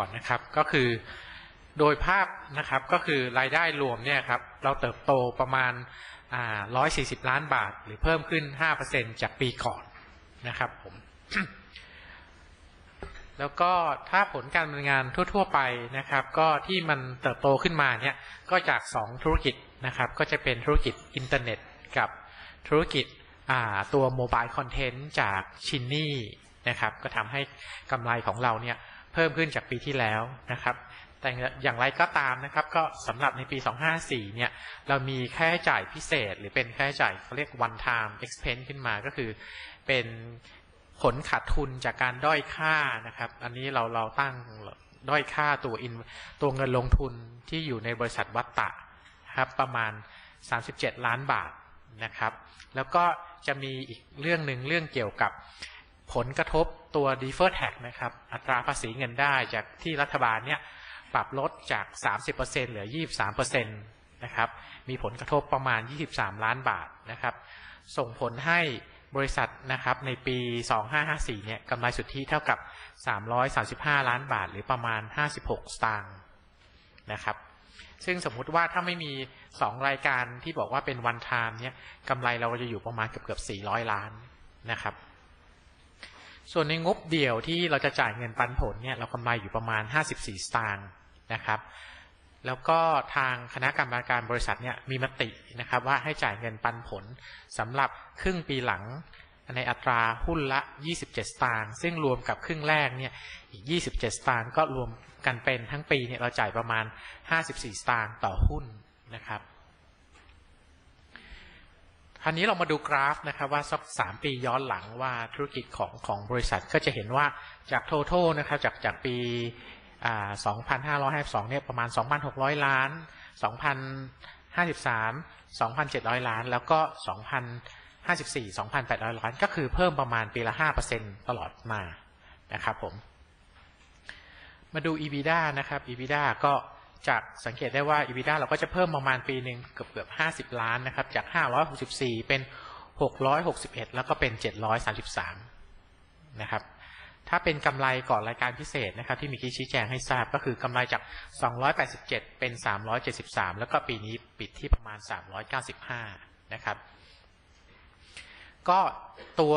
ก่อนนะครับ ก็คือโดยภาพนะครับก็คือรายได้รวมเนี่ยครับเราเติบโตประมาณอ่า140 ล้านบาท หรือเพิ่มขึ้น 5%จากปีก่อนนะครับผมแล้วก็ถ้าผลการดำเนินงานทั่ว ๆ ไปนะครับ ก็ที่มันเติบโตขึ้นมาเนี่ยก็จาก 2 ธุรกิจนะครับ ก็จะเป็นธุรกิจอินเทอร์เน็ตกับธุรกิจตัวโมบายคอนเทนต์จากชินนี่นะครับ ก็ทำให้กำไรของเราเนี่ย เพิ่มขึ้นจากปีที่แล้วนะครับ แต่อย่างไรก็ตามนะครับ ก็สำหรับในปี 254 เนี่ย เรามีค่าใช้จ่ายพิเศษ หรือเป็นค่าใช้จ่ายเขาเรียก one time expense ขึ้นมาก็คือเป็นผลขาดทุนจากการด้อยค่านะครับ อันนี้เราเราตั้งด้อยค่าตัวอินตัวเงินลงทุนที่อยู่ในบริษัทวัตตะครับประมาณ 37 ล้านบาทนะครับ แล้วก็จะมีอีกเรื่องหนึ่งเรื่องเกี่ยวกับ ผลกระทบตัว defer tax นะครับ อัตราภาษีเงินได้จากที่รัฐบาลเนี่ยปรับลดจาก 30%เหลือ 23%นะครับ มีผลกระทบประมาณ 23 ล้านบาทนะครับ ส่งผลให้บริษัทนะครับในปี 2554 เนี่ยกำไรสุทธิเท่ากับ 335 ล้านบาท หรือประมาณ 56 สตางค์นะครับ ซึ่งสมมุติว่าถ้าไม่มี 2 รายการที่บอกว่าเป็นวันไทม์เนี่ยกำไรเราจะอยู่ประมาณเกือบเกือบ400 ล้านนะครับ ส่วนในงบเดี่ยวที่เราจะจ่ายเงินปันผลเนี่ยเรากำไรอยู่ประมาณ 54 สตางค์นะครับ แล้วก็ทางคณะกรรมการบริษัทเนี่ยมีมตินะครับ ว่าให้จ่ายเงินปันผลสำหรับครึ่งปีหลังในอัตราหุ้นละ 27 สตางค์ซึ่งรวมกับครึ่งแรกเนี่ยอีก 27 สตางค์ก็รวมกันเป็นทั้งปีเนี่ยเราจ่ายประมาณ 54 สตางค์ต่อหุ้นนะครับ คราวนี้เรามาดูกราฟนะครับว่าสักสามปีย้อนหลังว่าธุรกิจของของบริษัทก็จะเห็นว่าจาก total นะครับจากจากปีอ่า2,552เนี่ยประมาณ 2,600 ล้าน 2,053 2,700 ล้าน แล้วก็ 2,054 2,800 ล้าน ก็คือเพิ่มประมาณปีละ 5%ตลอดมานะครับผม มาดู EBITDA นะครับ EBITDA ก็ จากสังเกตได้ว่า EBITDA เราก็จะเพิ่มประมาณปีหนึ่งเกือบเกือบ50ล้านนะครับ จาก 564 เป็น 661 แล้วก็เป็น 733 นะครับ ถ้าเป็นกำไรก่อนรายการพิเศษนะครับ ที่มีกี้ชี้แจงให้ทราบก็คือกำไรจาก 287 เป็น 373 แล้วก็ปีนี้ปิดที่ประมาณ 395 นะครับ ก็ตัว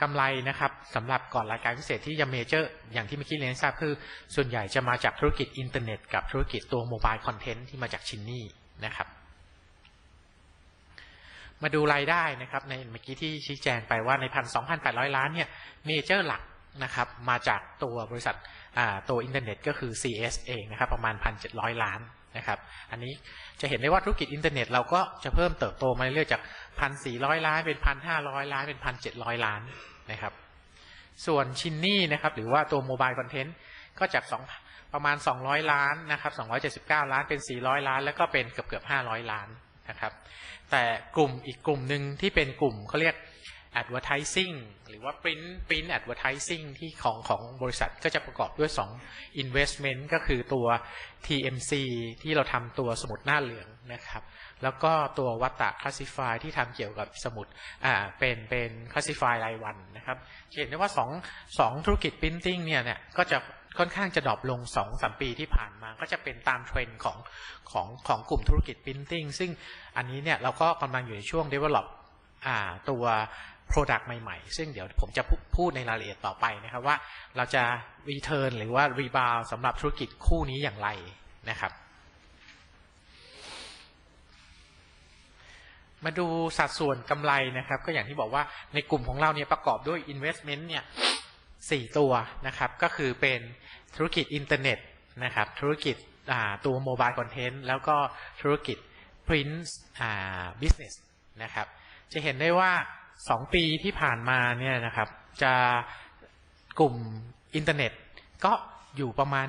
กำไรนะครับสำหรับก่อนรายการพิเศษที่จะเมเจอร์อย่างที่เมื่อกี้เรียนทราบคือ ส่วนใหญ่จะมาจากธุรกิจอินเทอร์เน็ต กับธุรกิจตัวโมบายคอนเทนต์ที่มาจากชินนี่นะครับมาดูรายได้นะครับในเมื่อกี้ที่ชี้แจงไปว่าในพันสองพันแปดร้อยล้านเนี่ยเมเจอร์หลักนะครับมาจากตัวบริษัทตัวอินเทอร์เน็ตก็คือ CS เองนะครับประมาณพันเจ็ดร้อยล้าน นะครับ อันนี้จะเห็นได้ว่าธุรกิจอินเทอร์เน็ตเราก็จะเพิ่มเติบโตมาเรื่อยๆจากพันสี่ร้อยล้านเป็นพันห้าร้อยล้านเป็นพันเจ็ดร้อยล้านนะครับ ส่วนชินนี่นะครับ หรือว่าตัวโมบายคอนเทนต์ก็จากสองประมาณ 200 ล้านนะครับ279 ล้านเป็น 400 ล้าน แล้วก็เป็นเกือบเกือบ500 ล้านนะครับ แต่กลุ่มอีกกลุ่มหนึ่งที่เป็นกลุ่มเขาเรียก advertising หรือว่า print print advertising ที่ของของบริษัทก็จะประกอบด้วย 2 investment ก็คือตัว TMC ที่เราทำตัวสมุดหน้าเหลืองนะครับ แล้วก็ตัววัตตะ classify ที่ทำเกี่ยวกับสมุดอ่าเป็นเป็น classify รายวันนะครับเห็นได้ว่า2 2ธุรกิจ printing เนี่ยเนี่ยก็จะค่อนข้างจะดรอปลง2อสปีที่ผ่านมา ก็จะเป็นตามเทรนด์ของของของกลุ่มธุรกิจ printing ซึ่งอันนี้เนี่ยเราก็กำลังอยู่ในช่วง develop อ่าตัว Product ใหม่ๆ ซึ่งเดี๋ยวผมจะพูดในรายละเอียดต่อไปนะครับว่าเราจะ Return หรือว่า Rebound สำหรับธุรกิจคู่นี้อย่างไรนะครับ มาดูสัดส่วนกำไรนะครับ ก็อย่างที่บอกว่าในกลุ่มของเราเนี่ยประกอบด้วย Investment เนี่ยสี่ตัวนะครับ ก็คือเป็นธุรกิจอินเทอร์เน็ตนะครับ ธุรกิจตัวโมบายคอนเทนต์แล้วก็ธุรกิจ Print Business นะครับ จะเห็นได้ว่า สองปีที่ผ่านมาเนี่ยนะครับ จะกลุ่มอินเทอร์เน็ต ก็อยู่ประมาณ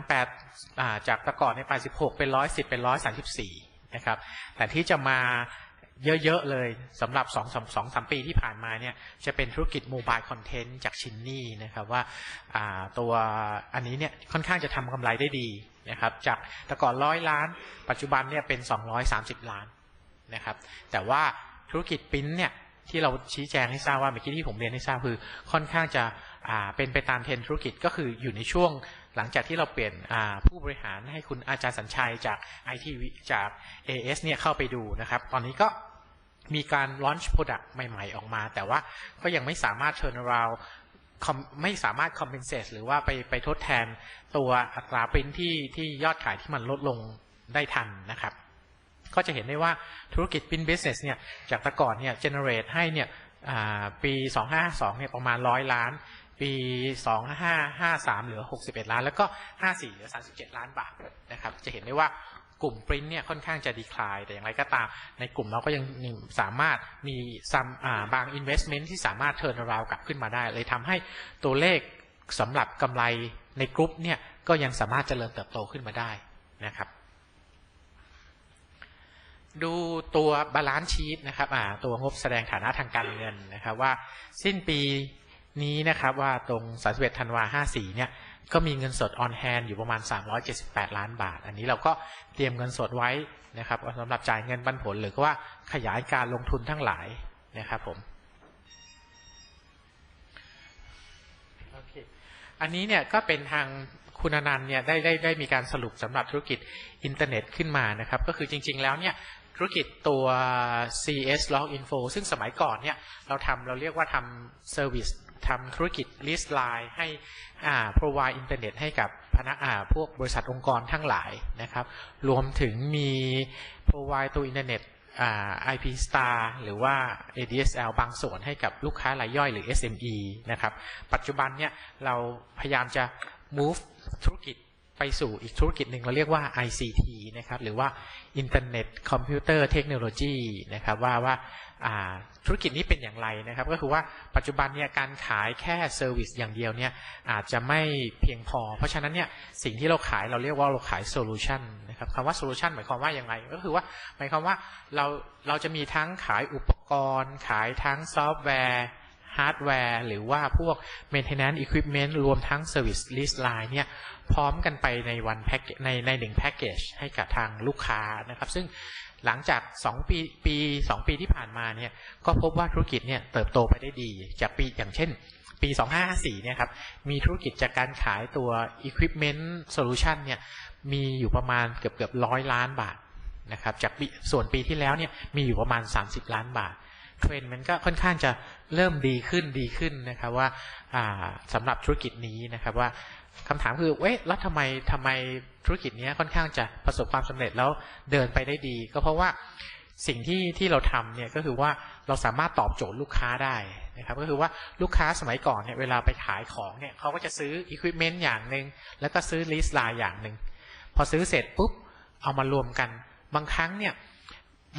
8จากต่ก่อนใน86เป็น110เป็น134นะครับ แต่ที่จะมาเยอะ ๆ เลยสำหรับ2 2 2 3ปีที่ผ่านมาเนี่ยจะเป็นธุรกิจโมบายคอนเทนต์จากชินนี่นะครับว่าตัวอันนี้เนี่ยค่อนข้างจะทำกำไรได้ดีนะครับจากแต่ก่อนร้อยล้าน ปัจจุบันเนี่ยเป็น 230 ล้านนะครับแต่ว่าธุรกิจปิ้นเนี่ย ที่เราชี้แจงให้ทราบว่าเมื่อกี้ที่ผมเรียนให้ทราบคือ ค่อนข้างจะเป็นไปตามเทรนธุรกิจก็คืออยู่ในช่วงหลังจากที่เราเปลี่ยนผู้บริหารให้คุณอาจารย์สัญชัยจาก IT จาก AS เนี่ยเข้าไปดูนะครับ ตอนนี้ก็มีการ launch product ใหม่ ๆ ออกมา แต่ว่าก็ยังไม่สามารถ turn around ไม่สามารถ compensate หรือว่าไปไปทดแทนตัวอัตราปริ้นที่ที่ยอดขายที่มันลดลงได้ทันนะครับ ก็จะเห็นได้ว่าธุรกิจปริน business เนี่ยจากแต่ก่อนเนี่ย generate ให้เนี่ยปี 2552เนี่ยประมาณ100ล้าน ปี 2553 เหลือ 61 ล้าน แล้วก็ 54 เหลือ 37 ล้านบาทนะครับ จะเห็นได้ว่ากลุ่มปริ้นเนี่ยค่อนข้างจะดีคลาย แต่อย่างไรก็ตาม ในกลุ่มเราก็ยังสามารถมีซัมบาง investment ที่สามารถเทิร์นราวกลับขึ้นมาได้ เลยทำให้ตัวเลขสำหรับกำไรในกลุ่มเนี่ยก็ยังสามารถเจริญเติบโตขึ้นมาได้นะครับ ดูตัวบาลานซ์ชีตนะครับตัวงบแสดงฐานะทางการเงินนะครับ ว่าสิ้นปีนี้นะครับว่าตรง31ธันวา54เนี่ยก็มีเงินสด on hand อยู่ประมาณ 378 ล้านบาท อันนี้เราก็เตรียมเงินสดไว้นะครับสำหรับจ่ายเงินปันผลหรือว่าขยายการลงทุนทั้งหลายนะครับผมอันนี้เนี่ยก็เป็นทาง คุณนันเนี่ยได้ได้ได้มีการสรุปสำหรับธุรกิจอินเทอร์เน็ตขึ้นมานะครับ ก็คือจริง ๆ แล้วเนี่ยธุรกิจตัว CS Log Info ซึ่งสมัยก่อนเนี่ยเราทำเราเรียกว่าทำเซอร์วิสทำธุรกิจ list line ให้อ่า provide อินเทอร์เน็ตให้กับพนักอ่าพวกบริษัทองค์กรทั้งหลายนะครับ รวมถึงมี provide ตัวอินเทอร์เน็ตอ่า IP Star หรือว่า ADSL บางส่วนให้กับลูกค้ารายย่อยหรือ SME นะครับ ปัจจุบันเนี่ยเราพยายามจะ move ธุรกิจไปสู่อีกธุรกิจหนึ่งเราเรียกว่า ICT นะครับหรือว่า Internet Computer Technology นะครับว่าว่าธุรกิจนี้เป็นอย่างไรนะครับ ก็คือว่าปัจจุบันเนี่ยการขายแค่เซอร์วิสอย่างเดียวเนี่ยอาจจะไม่เพียงพอ เพราะฉะนั้นเนี่ยสิ่งที่เราขายเราเรียกว่าเราขายโซลูชันนะครับคำว่าโซลูชันหมายความว่าอย่างไรก็คือว่าหมายความว่าเราเราจะมีทั้งขายอุปกรณ์ ขายทั้งซอฟต์แวร์ ฮาร์ดแวร์ หรือว่าพวก maintenance equipment รวมทั้ง service list line เนี่ย พร้อมกันไปในวันแพ็กในในหนึ่งแพ็กเกจให้กับทางลูกค้านะครับ ซึ่งหลังจาก 2 ปีปี 2 ปีที่ผ่านมาเนี่ยก็พบว่าธุรกิจเนี่ยเติบโตไปได้ดี จากปีอย่างเช่น ปี 2554เนี่ยครับมีธุรกิจจากการขายตัว Equipment Solution เนี่ยมีอยู่ประมาณเกือบเกือบร้อยล้านบาทนะครับจากส่วนปีที่แล้วเนี่ยมีอยู่ประมาณ 30 ล้านบาท เทรนด์มันก็ค่อนข้างจะเริ่มดีขึ้นดีขึ้นนะครับว่าสำหรับธุรกิจนี้นะครับว่าคำถามคือเว้ยแล้วทำไมทำไมธุรกิจนี้ค่อนข้างจะประสบความสำเร็จแล้วเดินไปได้ดี ก็เพราะว่าสิ่งที่ที่เราทำเนี่ยก็คือว่าเราสามารถตอบโจทย์ลูกค้าได้นะครับก็คือว่าลูกค้าสมัยก่อนเนี่ยเวลาไปขายของเนี่ยเขาก็จะซื้ออุปกรณ์อย่างหนึ่งแล้วก็ซื้อลิสต์ลน์อย่างหนึ่งพอซื้อเสร็จปุ๊บเอามารวมกัน บางครั้งเนี่ย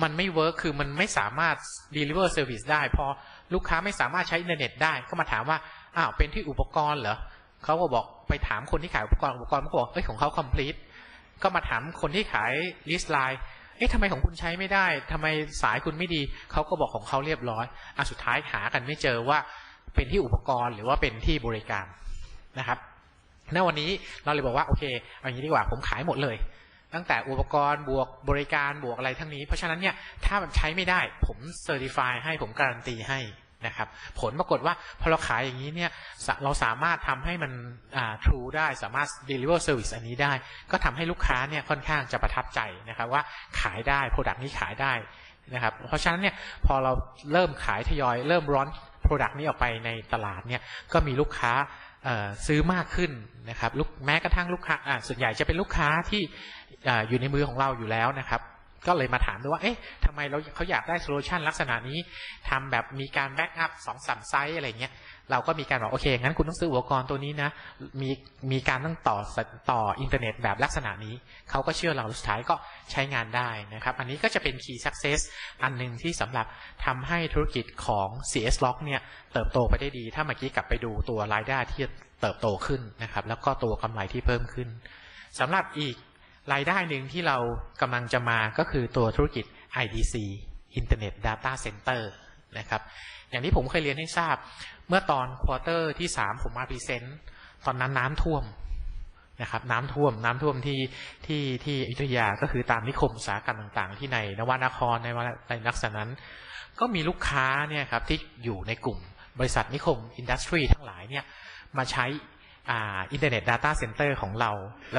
มันไม่เวิร์คคือมันไม่สามารถ deliver service ได้ พอลูกค้าไม่สามารถใช้อินเทอร์เน็ตได้ก็มาถามว่าอ้าวเป็นที่อุปกรณ์เหรอเขาก็บอกไปถามคนที่ขายอุปกรณ์อุปกรณ์เขาบอกเอ้ยของเขา complete ก็มาถามคนที่ขาย list line เอ๊ะทำไมของคุณใช้ไม่ได้ทำไมสายคุณไม่ดี เขาก็บอกของเขาเรียบร้อยอะสุดท้ายหากันไม่เจอว่าเป็นที่อุปกรณ์หรือว่าเป็นที่บริการนะครับณวันนี้เราเลยบอกว่าโอเคเอาอย่างนี้ดีกว่าผมขายหมดเลย ตั้งแต่อุปกรณ์บวกบริการบวกอะไรทั้งนี้ เพราะฉะนั้นเนี่ยถ้ามันใช้ไม่ได้ผมเซอร์ติฟายให้ผมการันตีให้นะครับ ผลปรากฏว่าพอเราขายอย่างนี้เนี่ยเราสามารถทำให้มัน true ได้สามารถ deliver service อันนี้ได้ ก็ทำให้ลูกค้าเนี่ยค่อนข้างจะประทับใจนะครับ ว่าขายได้ product นี้ขายได้นะครับ เพราะฉะนั้นเนี่ยพอเราเริ่มขายทยอย เริ่มร้อน product นี้ออกไปในตลาดเนี่ยก็มีลูกค้าซื้อมากขึ้นนะครับแม้กระทั่งลูกค้าส่วนใหญ่จะเป็นลูกค้าที่ อยู่ในมือของเราอยู่แล้วนะครับ ก็เลยมาถามด้วยว่าเอ๊ะทำไมเราเขาอยากได้โซลูชันลักษณะนี้ทำแบบมีการแบ็กอัพสองสามไซส์อะไรเงี้ยเราก็มีการบอกโอเค งั้นคุณต้องซื้ออุปกรณ์ตัวนี้นะ มีมีการต้องต่อต่ออินเทอร์เน็ตแบบลักษณะนี้ เขาก็เชื่อเราสุดท้ายก็ใช้งานได้นะครับ อันนี้ก็จะเป็น Key Success อันหนึ่งที่สำหรับทำให้ธุรกิจของ CS Lock เนี่ยเติบโตไปได้ดี ถ้าเมื่อกี้กลับไปดูตัวรายได้ที่เติบโตขึ้นนะครับ แล้วก็ตัวกำไรที่เพิ่มขึ้นสำหรับอีก รายได้หนึ่งที่เรากำลังจะมาก็คือตัวธุรกิจ IDC Internet Data Center นะครับอย่างที่ผมเคยเรียนให้ทราบ เมื่อตอนควอเตอร์ที่ 3 ผมมาพรีเซนต์ตอนนั้นน้ำท่วมนะครับน้ำท่วมน้ำท่วมที่ที่ที่อยุธยาก็คือตามนิคมอุตสาหกรรมต่างๆ ที่ในนวนครในในลักษณะนั้น ก็มีลูกค้าเนี่ยครับที่อยู่ในกลุ่มบริษัทนิคมอินดัสทรีทั้งหลายเนี่ยมาใช้อ่าอินเทอร์เน็ต Data Center ของเราแล้ว